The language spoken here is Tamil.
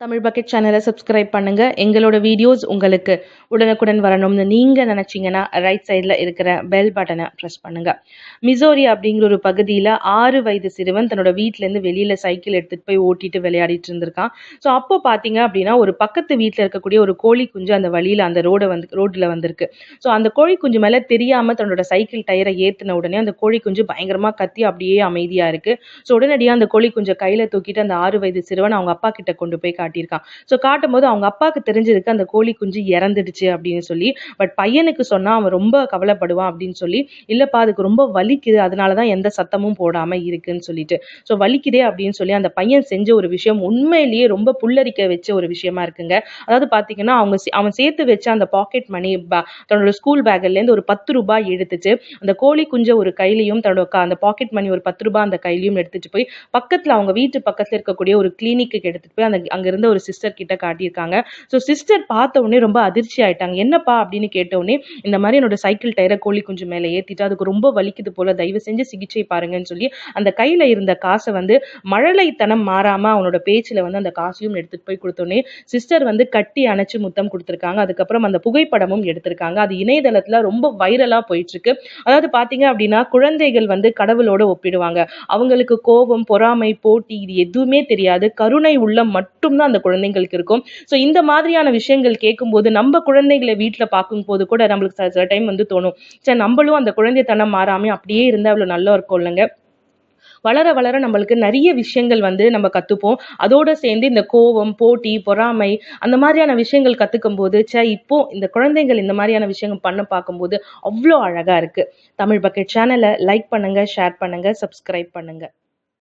தமிழ் பக்கெட் சேனலை சப்ஸ்கிரைப் பண்ணுங்க. எங்களோட வீடியோஸ் உங்களுக்கு உடனுக்குடன் வரணும்னு நீங்கள் நினச்சிங்கன்னா ரைட் சைடில் இருக்கிற பெல் பட்டனை ப்ரெஸ் பண்ணுங்க. மிசோரி அப்படிங்கிற ஒரு பகுதியில் ஆறு வயது சிறுவன் தன்னோட வீட்டிலேருந்து வெளியில் சைக்கிள் எடுத்துகிட்டு போய் ஓட்டிட்டு விளையாடிட்டு இருந்திருக்கான். ஸோ அப்போ பார்த்தீங்க அப்படின்னா ஒரு பக்கத்து வீட்டில் இருக்கக்கூடிய ஒரு கோழி குஞ்சு அந்த வழியில் அந்த ரோடை வந்து ரோட்டில் வந்திருக்கு. ஸோ அந்த கோழி குஞ்சு மேலே தெரியாமல் தன்னோட சைக்கிள் டயரை ஏற்றின உடனே அந்த கோழி குஞ்சு பயங்கரமாக கத்தி அப்படியே அமைதியாக இருக்குது ஸோ உடனடியாக அந்த கோழி குஞ்சை கையில் தூக்கிட்டு அந்த ஆறு வயது சிறுவன் அவங்க அப்பா கிட்ட கொண்டு போய் காட்டியிருக்கான். ஸோ காட்டும் போது அவங்க அப்பாவுக்கு தெரிஞ்சிருக்கு அந்த கோழி குஞ்சு இறந்துடுச்சு அப்படின்னு சொல்லி பட் பையனுக்கு சொன்னால் அவன் ரொம்ப கவலைப்படுவான் அப்படின்னு சொல்லி இல்லைப்பா அதுக்கு ரொம்ப வலிக்குது அதனால தான் எந்த சத்தமும் போடாமல் இருக்குன்னு சொல்லிட்டு. ஸோ வலிக்குதே அப்படின்னு சொல்லி அந்த பையன் செஞ்ச ஒரு விஷயம் உண்மையிலேயே ரொம்ப புல்லரிக்க வச்ச ஒரு விஷயமா இருக்குங்க. அதாவது பார்த்தீங்கன்னா அவங்க அவன் சேர்த்து வச்ச அந்த பாக்கெட் மணி தன்னோட ஸ்கூல் பேக்லேருந்து ஒரு பத்து ரூபாய் எடுத்துச்சு. அந்த கோழி குஞ்சை ஒரு கையிலையும் தன்னோட க- அந்த பாக்கெட் மணி ஒரு பத்து ரூபாய் அந்த கையிலையும் எடுத்துட்டு போய் பக்கத்தில் அவங்க வீட்டு பக்கத்தில் இருக்கக்கூடிய ஒரு கிளினிக்கு எடுத்துட்டு போய் அந்த அங்க இருந்த ஒரு சிஸ்டர் கிட்ட காட்டியிருக்காங்க. ஸோ சிஸ்டர் பார்த்த உடனே ரொம்ப அதிர்ச்சி ஆயிட்டாங்க. என்னப்பா? அப்படின்னு கேட்டவுடனே இந்த மாதிரி என்னோட சைக்கிள் டயரை கோழி குஞ்சு மேலே ஏற்றிட்டு அதுக்கு ரொம்ப வலிக்குது போல தயவு செஞ்சு சிகிச்சை பாருங்கன்னு சொல்லி அந்த கையில் இருந்த காசை வந்து மழலைத்தனம் மாறாமல் அவனோட பேச்சில் வந்து அந்த காசையும் எடுத்துகிட்டு போய் கொடுத்தோடனே சிஸ்டர் வந்து கட்டி அணைச்சு முத்தம் கொடுத்துருக்காங்க. அதுக்கப்புறம் அந்த புகைப்படமும் எடுத்திருக்காங்க. அது இணையதளத்தில் ரொம்ப வைரலாக போயிட்டுருக்கு. அதாவது பார்த்தீங்க அப்படின்னா குழந்தைகள் வந்து கடவுளோட ஒப்பிடுவாங்க. அவங்களுக்கு கோபம் பொறாமை போட்டி இது எதுவுமே தெரியாது. கருணை உள்ளம் மட்டும்தான் அந்த குழந்தைங்களுக்கு இருக்கும். ஸோ இந்த மாதிரியான விஷயங்கள் கேட்கும்போது நம்ம குழந்தைகளை வீட்டில் பார்க்கும்போது கூட நம்மளுக்கு சில- சில டைம் வந்து தோணும். சரி நம்மளும் அந்த குழந்தைத்தனம் மாறாம அப்படியே இருந்தால் அவ்வளோ நல்லா இருக்கும் இல்லைங்க? வளர வளர நம்மளுக்கு நிறைய விஷயங்கள் வந்து நம்ம கற்றுப்போம் அதோட சேர்ந்து இந்த கோவம் போட்டி பொறாமை அந்த மாதிரியான விஷயங்கள் கற்றுக்கும் போது ச்சே இப்போ இந்த குழந்தைகள் இந்த மாதிரியான விஷயங்கள் பண்ண பார்க்கும்போது அவ்வளோ அழகாக இருக்குது தமிழ் பக்கெட் சேனலை லைக் பண்ணுங்கள் ஷேர் பண்ணுங்கள் சப்ஸ்கிரைப் பண்ணுங்கள்